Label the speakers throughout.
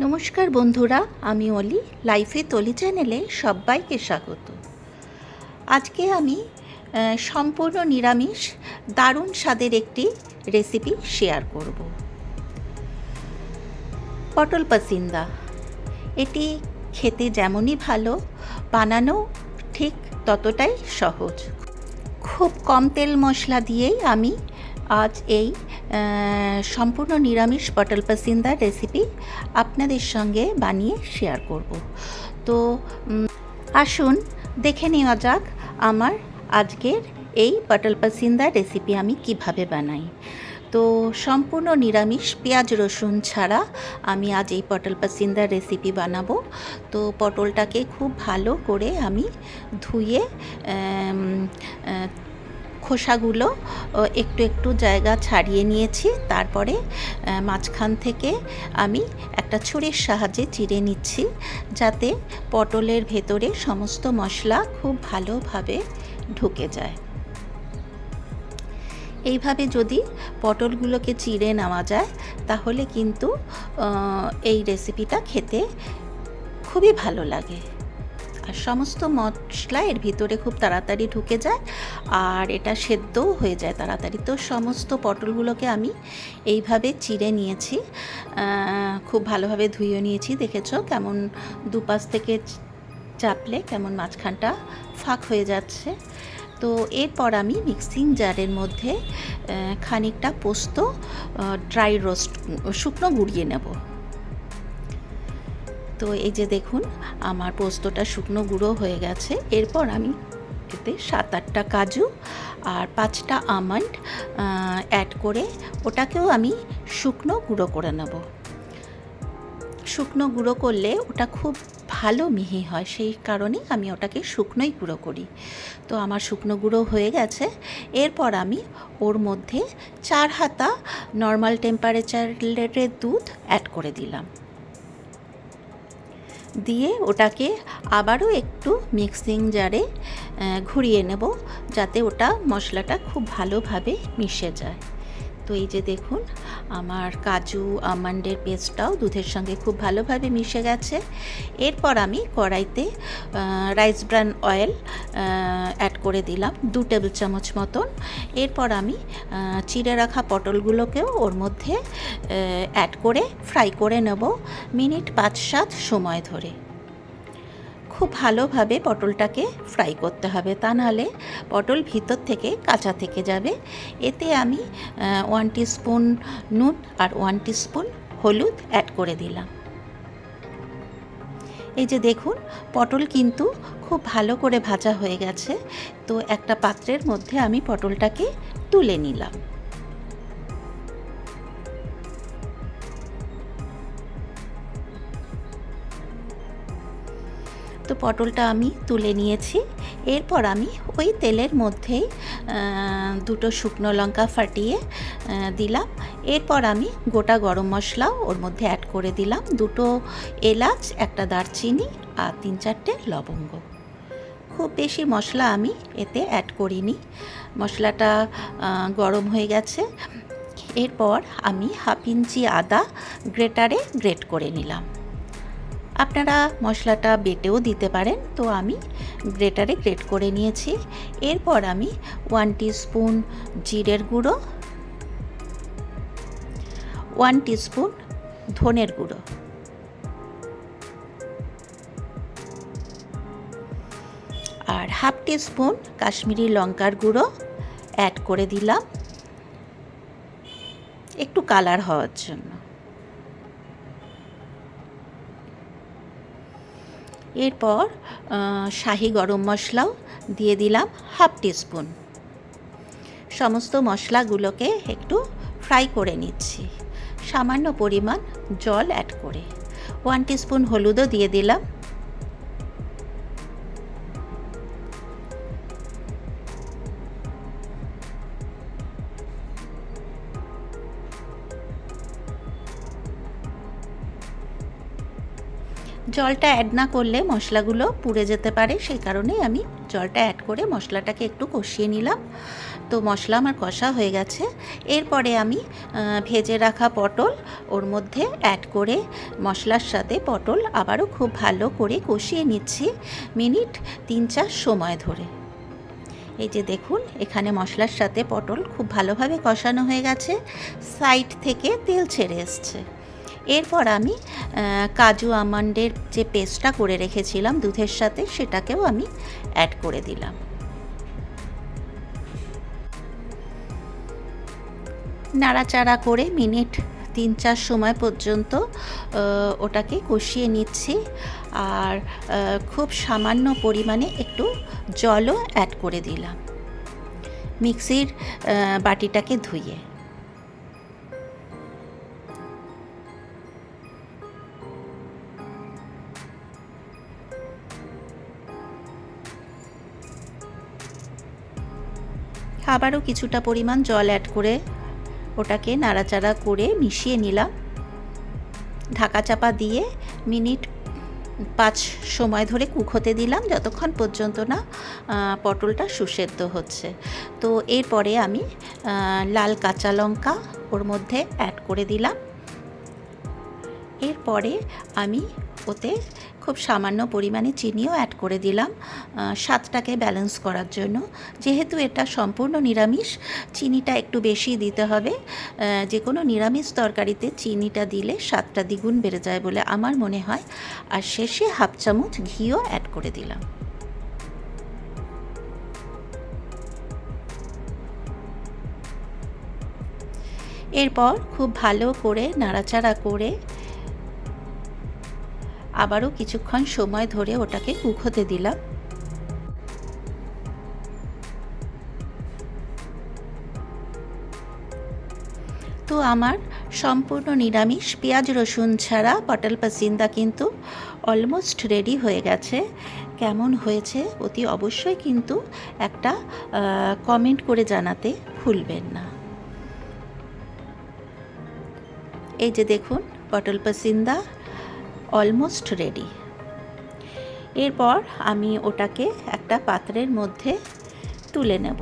Speaker 1: নমস্কার বন্ধুরা, আমি অলি লাইফে তলি চ্যানেলে সবাইকে স্বাগত। আজকে আমি সম্পূর্ণ নিরামিষ, দারুণ স্বাদের একটি রেসিপি শেয়ার করব। পটল পাসিন্দা। এটি খেতে যেমনই ভালো, বানানো ঠিক ততটাই সহজ। খুব কম তেল মশলা দিয়েই আমি আজ এই সম্পূর্ণ নিরামিষ পটল পাসিন্দার রেসিপি আপনাদের সঙ্গে বানিয়ে শেয়ার করব। তো আসুন দেখে নেওয়া যাক আমার আজকের এই পটল পাসিন্দা রেসিপি আমি কীভাবে বানাই। তো, সম্পূর্ণ নিরামিষ পেঁয়াজ, রসুন ছাড়া আমি আজ এই পটল পাসিন্দার রেসিপি বানাবো। তো, পটলটাকে খুব ভালো করে আমি ধুয়ে খোসাগুলো একটু একটু জায়গা ছাড়িয়ে নিয়েছি। তারপরে মাঝখান থেকে আমি একটা ছুরির সাহায্যে চিড়ে নিচ্ছি, যাতে পটলের ভেতরে সমস্ত মশলা খুব ভালোভাবে ঢুকে যায়। এইভাবে যদি পটলগুলোকে চিড়ে নেওয়া যায়, তাহলে কিন্তু এই রেসিপিটা খেতে খুবই ভালো লাগে। আর সমস্ত মশলা এর ভিতরে খুব তাড়াতাড়ি ঢুকে যায় আর এটা সেদ্ধও হয়ে যায় তাড়াতাড়ি। তো সমস্ত পটলগুলোকে আমি এইভাবে চিড়ে নিয়েছি। খুব ভালোভাবে ধুয়ে নিয়েছি, দেখেছ? কেমন দুপাশ থেকে চাপলে কেমন মাঝখানটা ফাঁক হয়ে যাচ্ছে। তো এরপর আমি মিক্সিং জারের মধ্যে খানিকটা পোস্ত ড্রাই রোস্ট শুকনো গুঁড়িয়ে নেব। তো এই যে দেখুন, আমার পোস্তটা শুকনো গুঁড়ো হয়ে গেছে। এরপর আমি এতে সাত আটটা কাজু আর পাঁচটা আমন্ড অ্যাড করে ওটাকেও আমি শুকনো গুঁড়ো করে নেব। শুকনো গুঁড়ো করলে ওটা খুব ভালো মিহি হয়, সেই কারণে আমি ওটাকে শুকনোই গুঁড়ো করি। তো আমার শুকনো গুঁড়ো হয়ে গেছে। এরপর আমি ওর মধ্যে চার হাতা নর্মাল টেম্পারেচারের দুধ অ্যাড করে দিলাম। দিয়ে ওটাকে আবারও একটু মিক্সিং জারে ঘুরিয়ে নেব যাতে ওটা মশলাটা খুব ভালোভাবে মিশে যায়। তো এই যে দেখুন, আমার কাজু, আমন্ডের পেস্টটাও দুধের সঙ্গে খুব ভালোভাবে মিশে গেছে। এরপর আমি কড়াইতে রাইস ব্রান অয়েল অ্যাড করে দিলাম দু টেবিল চামচ মতন। এরপর আমি চিড়ে রাখা পটলগুলোকেও ওর মধ্যে অ্যাড করে ফ্রাই করে নেব। মিনিট পাঁচ সাত সময় ধরে। খুব ভালোভাবে পটলটাকে ফ্রাই করতে হবে। তা নাহলে পটল ভিতর থেকে কাঁচা থেকে যাবে। এতে আমি ওয়ান স্পুন নুন আর ওয়ান স্পুন হলুদ অ্যাড করে দিলাম। এই যে দেখুন, পটল কিন্তু খুব ভালো করে ভাজা হয়ে গেছে। তো একটা পাত্রের মধ্যে আমি পটলটাকে তুলে নিলাম। পটলটা আমি তুলে নিয়েছি। এরপর আমি ওই তেলের মধ্যেই দুটো শুকনো লঙ্কা ফাটিয়ে দিলাম। এরপর আমি গোটা গরম মশলাও ওর মধ্যে অ্যাড করে দিলাম। দুটো এলাচ, একটা দারচিনি আর তিন চারটে লবঙ্গ। খুব বেশি মশলা আমি এতে অ্যাড করিনি। মশলাটা গরম হয়ে গেছে। এরপর আমি হাফ ইঞ্চি আদা গ্রেটারে গ্রেট করে নিলাম। আপনারা মশলাটা বেটেও দিতে পারেন। তো আমি গ্রেটারে গ্রেট করে নিয়েছি। এরপর আমি ওয়ান স্পুন জিরের গুঁড়ো ওয়ান স্পুন ধনের গুঁড়ো। আর হাফ স্পুন কাশ্মীরি লঙ্কার গুঁড়ো অ্যাড করে দিলাম। একটু কালার হওয়ার জন্য। এরপর শাহি গরম মশলাও দিয়ে দিলাম হাফ টিস্পুন। সমস্ত মশলাগুলোকে একটু ফ্রাই করে নিচ্ছি। সামান্য পরিমাণ জল অ্যাড করে। ওয়ান টিস্পুন হলুদও দিয়ে দিলাম। জলটা অ্যাড না করলে মশলাগুলো পুড়ে যেতে পারে, সেই কারণেই আমি জলটা অ্যাড করে মশলাটাকে একটু কষিয়ে নিলাম। তো মশলা আমার কষা হয়ে গেছে। এরপরে আমি ভেজে রাখা পটল, ওর মধ্যে অ্যাড করে মশলার সাথে পটল আবারও খুব ভালো করে কষিয়ে নিচ্ছি মিনিট তিন চার সময় ধরে। এই যে দেখুন, এখানে মশলার সাথে পটল খুব ভালোভাবে কষানো হয়ে গেছে। সাইড থেকে তেল ছেড়ে এসছে। এরপর আমি কাজু আমন্ডের যে পেস্টটা করে রেখেছিলাম দুধের সাথে সেটাকেও আমি অ্যাড করে দিলাম। নাড়াচাড়া করে মিনিট তিন চার সময় পর্যন্ত ওটাকে কষিয়ে নিচ্ছি আর খুব সামান্য পরিমাণে একটু জলও অ্যাড করে দিলাম। মিক্সির বাটিটাকে ধুয়ে। আবারও কিছুটা পরিমাণ জল অ্যাড করে ওটাকে নাড়াচাড়া করে মিশিয়ে নিলাম। ঢাকা চাপা দিয়ে মিনিট পাঁচ সময় ধরে কুক হতে দিলাম, যতক্ষণ পর্যন্ত না পটলটা সুসেদ্ধ হচ্ছে। তো এরপরে আমি লাল কাঁচা লঙ্কা ওর মধ্যে অ্যাড করে দিলাম। এরপরে আমি ওতে খুব সামান্য পরিমাণে চিনিও অ্যাড করে দিলাম স্বাদটাকে ব্যালেন্স করার জন্য। যেহেতু এটা সম্পূর্ণ নিরামিষ, চিনিটা একটু বেশি দিতে হবে। যে কোনো নিরামিষ তরকারিতে চিনিটা দিলে স্বাদটা দ্বিগুণ বেড়ে যায় বলে আমার মনে হয়। আর শেষে হাফ চামচ ঘিও অ্যাড করে দিলাম। এরপর খুব ভালো করে নাড়াচাড়া করে আবারও কিছুক্ষণ সময় ধরে ওটাকে কুক দিলাম। তো আমার সম্পূর্ণ নিরামিষ পেঁয়াজ, রসুন ছাড়া পটল পাসিন্দা কিন্তু অলমোস্ট রেডি হয়ে গেছে। কেমন হয়েছে অতি অবশ্যই কিন্তু একটা কমেন্ট করে জানাতে ভুলবেন না। এই যে দেখুন, পটল পাসিন্দা অলমোস্ট রেডি এরপর আমি ওটাকে একটা পাত্রের মধ্যে তুলে নেব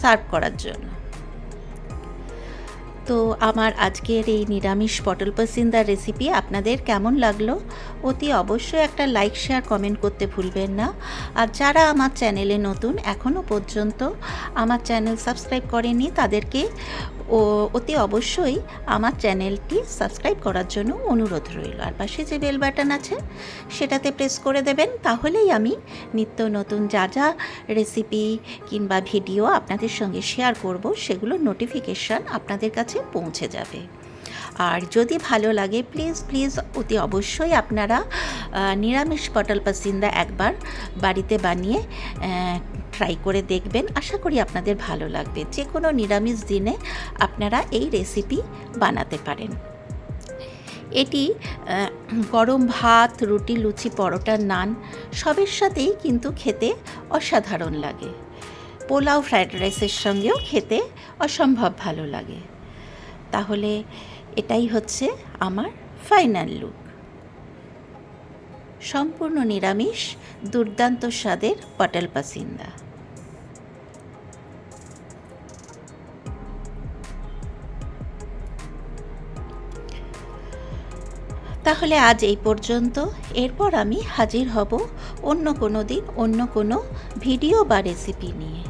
Speaker 1: সার্ভ করার জন্য। তো আমার আজকের এই নিরামিষ পটল পসিন্দার রেসিপি আপনাদের কেমন লাগল? অতি অবশ্যই একটা লাইক শেয়ার কমেন্ট করতে ভুলবেন না। আর যারা আমার চ্যানেলে নতুন এখনও পর্যন্ত আমার চ্যানেল সাবস্ক্রাইব করেনি তাদেরকে ও অতি অবশ্যই আমার চ্যানেলটি সাবস্ক্রাইব করার জন্য অনুরোধ রইল। আর পাশে যে বেল বাটন আছে, সেটাতে প্রেস করে দেবেন। তাহলেই আমি নিত্য নতুন যা যা রেসিপি কিংবা ভিডিও আপনাদের সঙ্গে শেয়ার করব সেগুলো নোটিফিকেশান আপনাদের কাছে পৌঁছে যাবে। আর যদি ভালো লাগে প্লিজ প্লিজ অতি অবশ্যই আপনারা নিরামিষ পটল পাসিন্দা একবার বাড়িতে বানিয়ে ট্রাই করে দেখবেন। আশা করি আপনাদের ভালো লাগবে। যে কোনো নিরামিষ দিনে আপনারা এই রেসিপি বানাতে পারেন। এটি গরম ভাত, রুটি, লুচি, পরোটা, নান, সবের সাথেই কিন্তু খেতে অসাধারণ লাগে। পোলাও, ফ্রাইড রাইসের সঙ্গেও খেতে অসম্ভব ভালো লাগে। তাহলে এটাই হচ্ছে আমার ফাইনাল লুক। সম্পূর্ণ নিরামিষ, দুর্দান্ত স্বাদের পটল পাসিন্দা। তাহলে আজ এই পর্যন্ত। এরপর আমি হাজির হব অন্য কোনো দিন অন্য কোনো ভিডিও বা রেসিপি নিয়ে।